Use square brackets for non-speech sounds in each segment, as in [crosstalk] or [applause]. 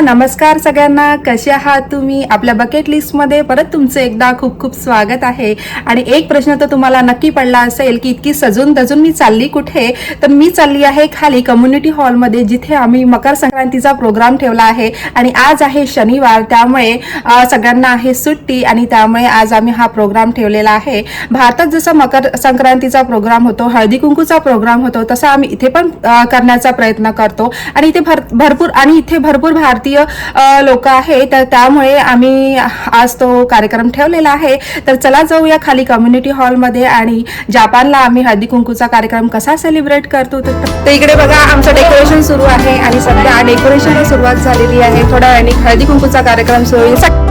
नमस्कार सगळ्यांना. कसे आहात तुम्ही? आपल्या बकेट लिस्टमध्ये परत तुमचं एकदा खूप खूप स्वागत आहे. आणि एक प्रश्न तर तुम्हाला नक्की पडला असेल की इतकी सजून दजून मी चालली कुठे? तर मी चालली आहे खाली कम्युनिटी हॉलमध्ये जिथे आम्ही मकर संक्रांतीचा प्रोग्राम ठेवला आहे. आणि आज आहे शनिवार त्यामुळे सगळ्यांना आहे सुट्टी आणि त्यामुळे आज आम्ही हा प्रोग्राम ठेवलेला आहे. भारतात जसा मकर संक्रांतीचा प्रोग्राम होतो हळदी कुंकूचा प्रोग्राम होतो तसा आम्ही इथे पण करण्याचा प्रयत्न करतो. आणि इथे भरपूर आणि इथे भरपूर भारतीय भारतीय लोक आहे. तर त्यामुळे आम्ही आज तो कार्यक्रम ठेवलेला आहे. तर चला जाऊया खाली कम्युनिटी हॉलमध्ये आणि जापानला आम्ही हळदी कुंकूचा कार्यक्रम कसा सेलिब्रेट करतो तर तर इकडे बघा आमचं डेकोरेशन सुरू आहे आणि सध्या डेकोरेशनला सुरुवात झालेली आहे. थोड्या वेळाने हळदी कुंकूचा कार्यक्रम सुरू होईल.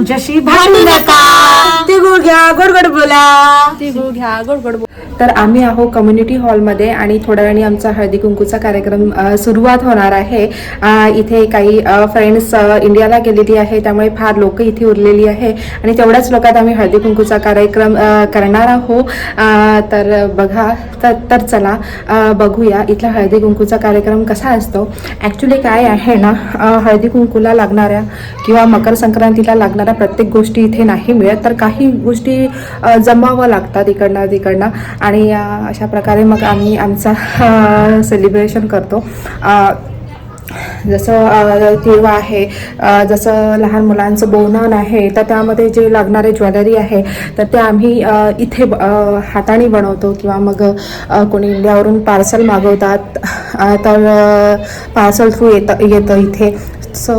आमच्याशी भांडू नका. तिळगुळ घ्या गोड गोड बोला. तिळगुळ घ्या गोड गोड बोल. तर आम्ही आहो कम्युनिटी हॉलमध्ये आणि थोड्या वेळाने आमचा हळदी कुंकूचा कार्यक्रम सुरुवात होणार आहे. इथे काही फ्रेंड्स इंडियाला गेलेली आहे त्यामुळे फार लोक इथे उरलेली आहे. आणि तेवढ्याच लोकात आम्ही हळदी कुंकूचा कार्यक्रम करणार आहो तर बघा तर तर चला बघूया इथला हळदी कुंकूचा कार्यक्रम कसा असतो. ॲक्च्युली काय आहे ना हळदी कुंकूला लागणाऱ्या किंवा मकर संक्रांतीला लागणाऱ्या प्रत्येक गोष्टी इथे नाही मिळत. तर काही गोष्टी जमावं लागतात इकडनं तिकडनं. आणि अशा प्रकारे मग आम्ही आमचा सेलिब्रेशन करतो. जसं किंवा आहे जसं लहान मुलांचं बोनन आहे तर त्यामध्ये जे लागणारे ज्वेलरी आहे तर ते आम्ही इथे ब- हाताने बनवतो किंवा मग कोणी इंडियावरून पार्सल मागवतात तर पार्सल थ्रू येतं येतं इथे. सो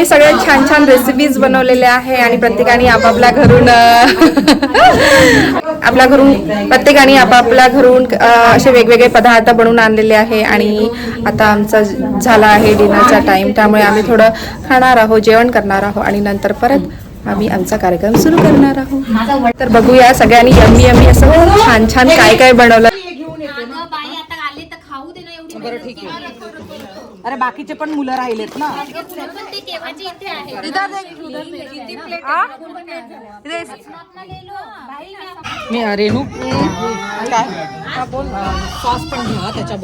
इकडे सगळ्या छान छान रेसिपीज बनवलेले आहे आणि प्रत्येकाने आपापल्या घरून आपल्या घरून प्रत्येकाने आपापल्या घरून असे वेगवेगळे पदार्थ बनवून आणलेले आहे आणि आता आमचा झाला आहे डिनरचा टाइम त्यामुळे आम्ही थोडं खाणार आहोत जेवण करणार आहोत आणि नंतर परत आम्ही आमचा कार्यक्रम सुरू करणार आहोत. तर बघूया सगळ्यांनी यम्मी यम्मी असं छान छान काय काय बनवलं अगं बाई आता आले तर खाऊ दे ना एवढी बरं ठीक आहे. अरे बाकीचे पण मुलं राहिलेत ना. मी रेणू. काय? सॉस पण घ्या त्याच्या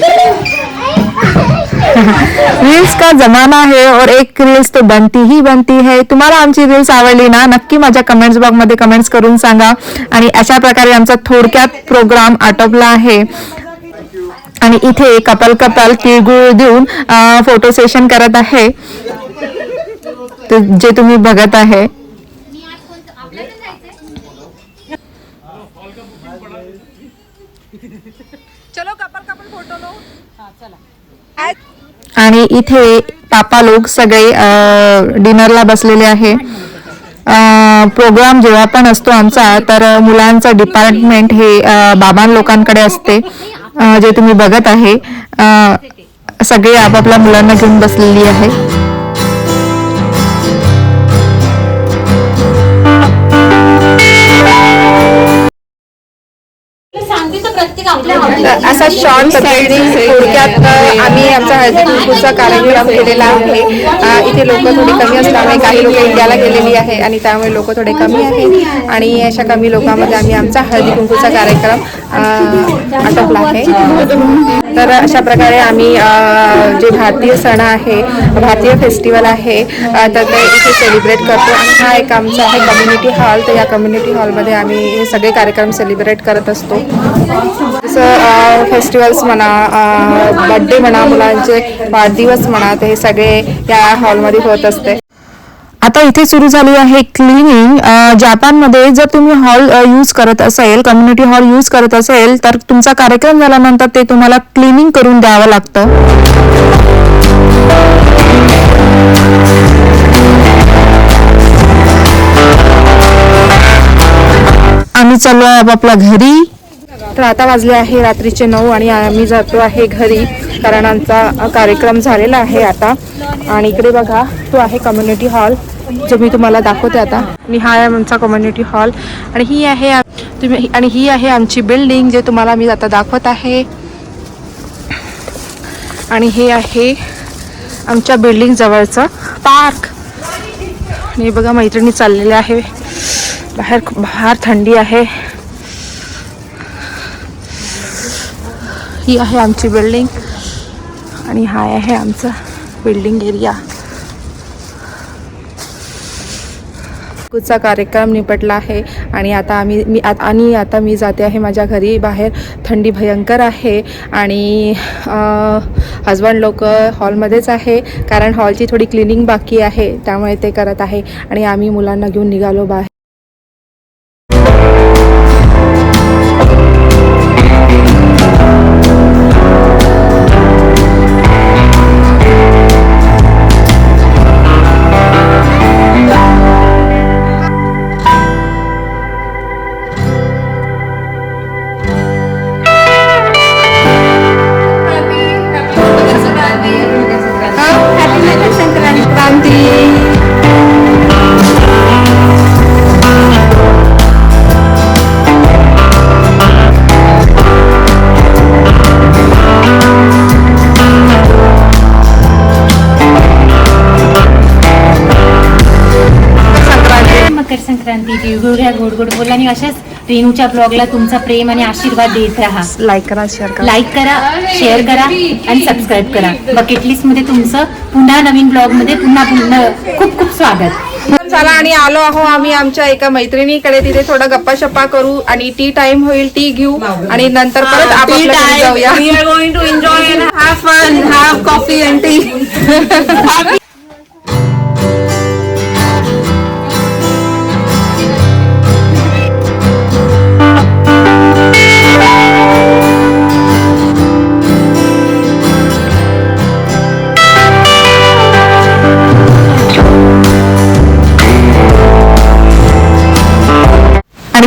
Woo! [laughs] रील्स का जमाना है और एक रील्स तो बनती ही बनती है। तुम्हाला आमची रील्स आवडली ना नक्की माझ्या कमेंट्स बॉक्समध्ये कमेंट्स करून सांगा. आणि अशा प्रकारे आमचा थोडक्यात प्रोग्राम आटोपला आहे. आणि इथे कपल कपल तिळगुळ देऊन फोटो सेशन करत आहे. ते- जे तुम्ही बघत आहे. आणि इथे पापा लोक सगळे डिनरला बसलेले आहे. प्रोग्राम जेव्हा पण असतो आमचा तर मुलांचं डिपार्टमेंट हे अ, बाबां लोकांकडे असते जे तुम्ही बघत आहे. सगळे आपापल्या मुलांना घेऊन बसलेली आहे. असा शॉर्ट थोडक्यात आम्ही आमचा हळदी कुंकूचा कार्यक्रम केलेला आहे. इथे लोक थोडी कमी असल्यामुळे काही लोक इंडियाला गेलेली आहे आणि त्यामुळे लोक थोडे कमी आहे आणि अशा कमी लोकांमध्ये आम्ही आमचा हळदी कुंकूचा कार्यक्रम आटोपला आहे. तर अशा प्रकारे आम्ही जे भारतीय सण आहे भारतीय फेस्टिवल आहे तर ते इथे सेलिब्रेट करतो. आणि हा एक आमचा आहे कम्युनिटी हॉल तर या कम्युनिटी हॉलमध्ये आम्ही हे सगळे कार्यक्रम सेलिब्रेट करत असतो. फेस्टिवल्स म्हणा बड्डे म्हणा मुलांचे वाढदिवस म्हणा ते हे सगळे या हॉलमध्ये होत असते. आता इथे सुरू झाली आहे क्लिनिंग जपानमध्ये जर तुम्ही हॉल यूज करत असेल कम्युनिटी हॉल यूज करत असेल तर तुमचा कार्यक्रम झाल्यानंतर ते तुम्हाला क्लिनिंग करून द्यावं लागतं. आम्ही चाललो आहे आपापल्या घरी. तर आता वाजले आहे रात्रीचे नऊ आणि आम्ही जातो आहे घरी. कारण आमचा कार्यक्रम झालेला आहे आता. आणि इकडे बघा तो आहे कम्युनिटी हॉल जो मी तुम्हाला दाखवते आता. आणि हा आहे आमचा कम्युनिटी हॉल आणि ही आहे तुम्ही आणि ही आहे आमची बिल्डिंग जे तुम्हाला मी आता दाखवत आहे. आणि हे आहे आमच्या बिल्डिंग जवळचं पार्क आणि बघा मैत्रिणी चाललेल्या आहे. बाहेर बाहेर थंडी आहे. ही आहे आमची बिल्डिंग आणि हा आहे आमचा बिल्डिंग एरिया कुचा कार्यक्रम निपटला आहे आणि आता आम्ही मी आणि आता मी जाते आहे माझ्या घरी. बाहेर थंडी भयंकर आहे आणि हजबंड लोक हॉलमध्येच आहे कारण हॉलची थोडी क्लिनिंग बाकी आहे त्यामुळे ते करत आहे. आणि आम्ही मुलांना घेऊन निघालो बाहेर. मकर संक्रांती तिळगुळ घ्या गोड गोड बोला आणि अशाच रेणूच्या ब्लॉगला तुमचा प्रेम आणि आशीर्वाद देत राहा. लाईक करा शेअर करा. लाईक करा शेअर करा आणि सबस्क्राईब करा. बकेट लिस्टमध्ये तुमचं पुन्हा नवीन ब्लॉगमध्ये पुन्हा पुन्हा खूप खूप स्वागत. चला आणि आलो आहो आम्ही आमच्या एका मैत्रिणीकडे. तिथे थोडा गप्पा शप्पा करू आणि टी टाइम होईल टी घेऊ आणि नंतर परत घरी जाऊया. Are going to enjoy and have fun, have [laughs]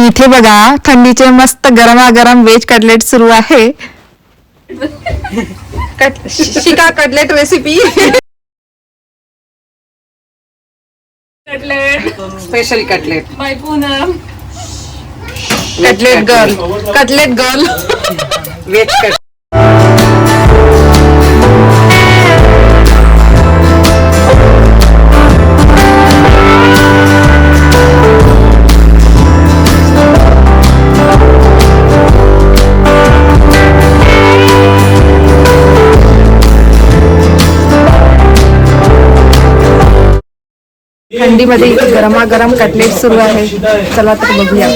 इथे बघा थंडीचे मस्त गरमागरम व्हेज कटलेट सुरू आहे. कट- शिका cutlet recipe special cutlet cutlet girl cutlet girl veg cut थंडीमध्ये गरमागरम कटलेट सुरू आहे. चला तर बघूया.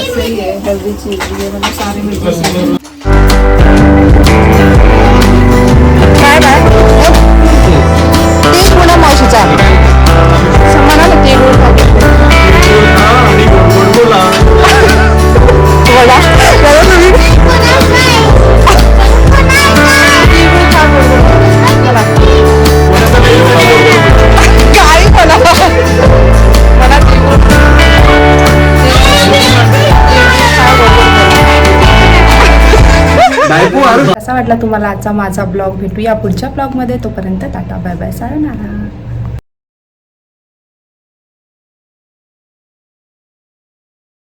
वाटला तुम्हाला आजचा माझा ब्लॉग. भेटूया पुढच्या ब्लॉगमध्ये. तोपर्यंत टाटा बाय बाय सारा